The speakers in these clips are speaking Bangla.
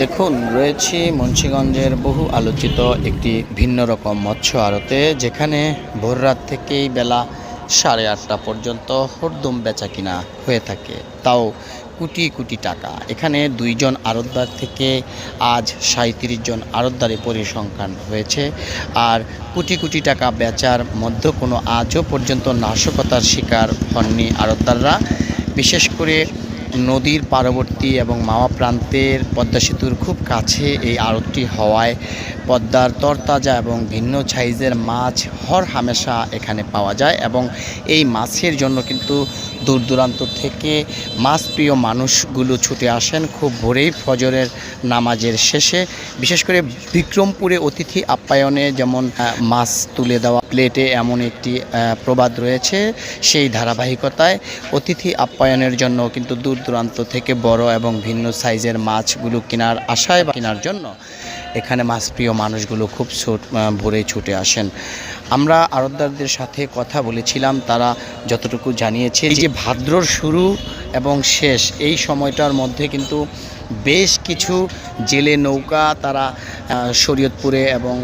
দেখুন, রয়েছে মুন্সীগঞ্জের বহু আলোচিত একটি ভিন্ন রকম মৎস্য আড়তে, যেখানে ভোররাত থেকেই বেলা সাড়ে আটটা পর্যন্ত হরদম বেচা কিনা হয়ে থাকে। তাও কোটি কোটি টাকা। এখানে দুইজন আড়তদার থেকে আজ সাঁত্রিশ জন আড়তদারে পরিসংখ্যান হয়েছে, আর কোটি কোটি টাকা বেচার মধ্যে কোনো আজও পর্যন্ত নাশকতার শিকার হননি আড়তদাররা। বিশেষ করে নদীর পার্বতী এবং মাওয়া প্রান্তের পদ্মা সেতুর খুব কাছে এই আরতটি হওয়ায় পদ্মার তরতাজা এবং ভিন্ন সাইজের মাছ হর হামেশা এখানে পাওয়া যায় এবং এই মাছের জন্য কিন্তু দূর দূরান্ত থেকে মাছ প্রিয় মানুষগুলো ছুটে আসেন। খুব ভোরেই ফজরের নামাজের শেষে। বিশেষ করে বিক্রমপুরে অতিথি আপ্যায়নে যেমন মাছ তুলে দেওয়া প্লেটে এমন একটি প্রবাদ রয়েছে, সেই ধারাবাহিকতায় অতিথি আপ্যায়নের জন্য কিন্তু দূর দূরান্ত থেকে বড় এবং ভিন্ন সাইজের মাছগুলো কেনার আশায় বা কেনার জন্য এখানে মাছপ্রিয় মানুষগুলো খুব ভোরে ছুটে আসেন। আমরা আরতদারদের সাথে কথা বলেছিলাম, তারা যতটুকু জানিয়েছে। যে ভাদ্রর শুরু এবং শেষ, এই সময়টার মধ্যে কিন্তু বেশ কিছু জেলে নৌকা তারা শরীয়তপুরে এবং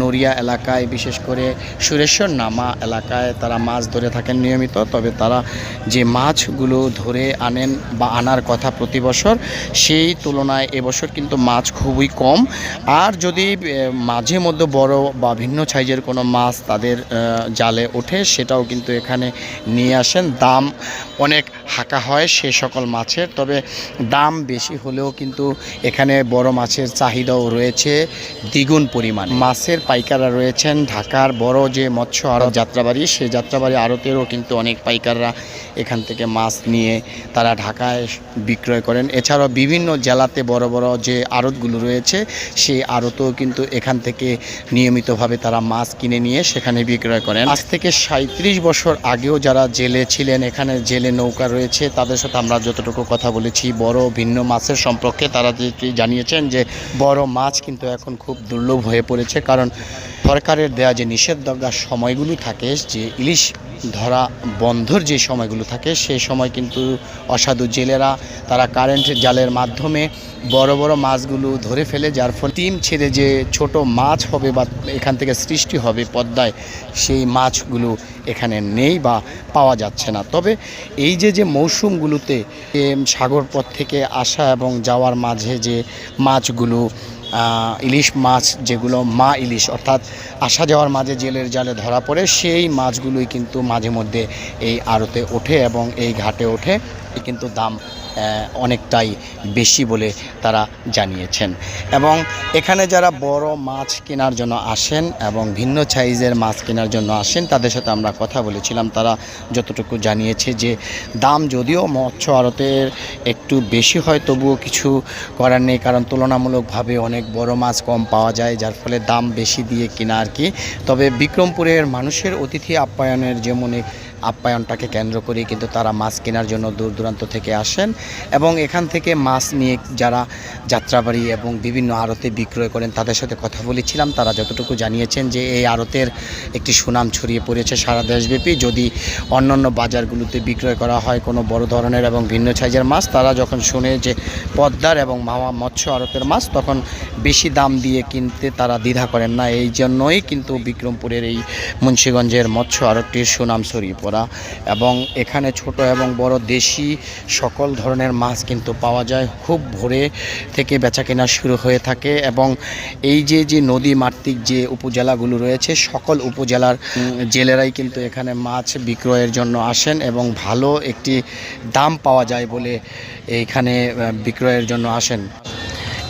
নড়িয়া এলাকায়, বিশেষ করে সুরেশ্বর নামা এলাকায় তারা মাছ ধরে থাকেন নিয়মিত। তবে তারা যে মাছগুলো ধরে আনেন বা আনার কথা প্রতি বছর, সেই তুলনায় এবছর কিন্তু মাছ খুবই কম। আর যদি মাঝে মধ্যে বড় বা ভিন্ন সাইজের কোনো মাছ তাদের জালে ওঠে, সেটাও কিন্তু এখানে নিয়ে আসেন। দাম অনেক হাঁকা হয় সে সকল মাছের, তবে দাম বেশি হলেও কিন্তু এখানে বড় মাছের চাহিদাও রয়েছে দ্বিগুণ পরিমাণ। মাছের পাইকাররা রয়েছেন ঢাকার বড় যে মৎস্য আড়ত যাত্রাবাড়ি, সেই যাত্রাবাড়ি আড়তেরও কিন্তু অনেক পাইকাররা এখান থেকে মাছ নিয়ে তারা ঢাকায় বিক্রয় করেন। এছাড়াও বিভিন্ন জেলাতে বড় বড় যে আড়তগুলো রয়েছে, সেই আড়তেও কিন্তু এখান থেকে নিয়মিতভাবে তারা মাছ কিনে নিয়ে সেখানে বিক্রয় করেন। আজ থেকে সাঁত্রিশ বছর আগেও যারা জেলে ছিলেন, এখানে জেলে নৌকা রয়েছে, তাদের সাথে আমরা যতটুকু কথা বলেছি, বড় ভিন্ন মাছের সম্পর্কে তারা জানিয়েছেন যে বড় মাছ কিন্তু এখন খুব দুর্লভ হয়ে পড়েছে। কারণ সরকারের দেয়া যে নিষেধাজ্ঞার সময়গুলো থাকে যে ইলিশ ধরা বন্ধর যে সময়গুলো থাকে সেই সময় কিন্তু অসাধু জেলেরা তারা কারেন্ট জালের মাধ্যমে বড় বড় মাছগুলো ধরে ফেলে যার ফলে টিম ছেড়ে যে ছোট মাছ হবে বা এখান থেকে সৃষ্টি হবে পদ্মায় সেই মাছগুলো এখানে নেই বা পাওয়া যাচ্ছে না। তবে এই যে যে মৌসুমগুলোতে এ, সাগর পথ থেকে আসা এবং যাওয়ার মাঝে যে মাছগুলো ইলিশ মাছ যেগুলো মা ইলিশ, অর্থাৎ আসা যাওয়ার মাঝে জেলের জালে ধরা পড়ে, সেই মাছগুলোই কিন্তু মাঝে মধ্যে এই আড়তে ওঠে এবং এই ঘাটে ওঠে। কিন্তু দাম অনেকটাই বেশি বলে তারা জানিয়েছেন। এবং এখানে যারা বড় মাছ কেনার জন্য আসেন এবং ভিন্ন সাইজের মাছ কেনার জন্য আসেন, তাদের সাথে আমরা কথা বলেছিলাম। তারা যতটুকু জানিয়েছে যে দাম যদিও মৎস্য আড়তের একটু বেশি হয়, তবুও কিছু করার নেই, কারণ তুলনামূলকভাবে অনেক বড় মাছ কম পাওয়া যায়, যার ফলে দাম বেশি দিয়ে কিনা আর কি। তবে বিক্রমপুরের মানুষের অতিথি আপ্যায়নের যেমন আপ্যায়নটাকে কেন্দ্র করে কিন্তু তারা মাছ কেনার জন্য দূর দূরান্ত থেকে আসেন। এবং এখান থেকে মাছ নিয়ে যারা যাত্রাবাড়ি এবং বিভিন্ন আড়তে বিক্রয় করেন, তাদের সাথে কথা বলেছিলাম। তারা যতটুকু জানিয়েছেন যে এই আড়তের একটি সুনাম ছড়িয়ে পড়েছে সারা দেশব্যাপী। যদি অন্যান্য বাজারগুলোতে বিক্রয় করা হয় কোনো বড় ধরনের এবং ভিন্ন সাইজের মাছ, তারা যখন শুনে যে পদ্মার এবং মামা মৎস্য আড়তের মাছ, তখন বেশি দাম দিয়ে কিনতে তারা দ্বিধা করেন না। এই জন্যই কিন্তু বিক্রমপুরের এই মুন্সীগঞ্জের মৎস্য আড়তটির সুনাম ছড়িয়ে পড়া এবং এখানে ছোট এবং বড় দেশি সকল ধরনের মাছ কিন্তু পাওয়া যায়। খুব ভোরে থেকে বেচা কেনা শুরু হয়ে থাকে এবং এই যে যে নদী মাতৃক যে উপজেলাগুলো রয়েছে, সকল উপজেলার জেলেরাই কিন্তু এখানে মাছ বিক্রয়ের জন্য আসেন এবং ভালো একটি দাম পাওয়া যায় বলে এইখানে বিক্রয়ের জন্য আসেন।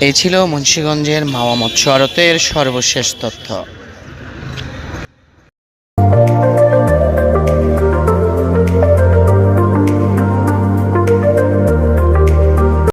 এই ছিল মুন্সীগঞ্জের মাওয়া মৎস্য আড়তের সর্বশেষ তথ্য।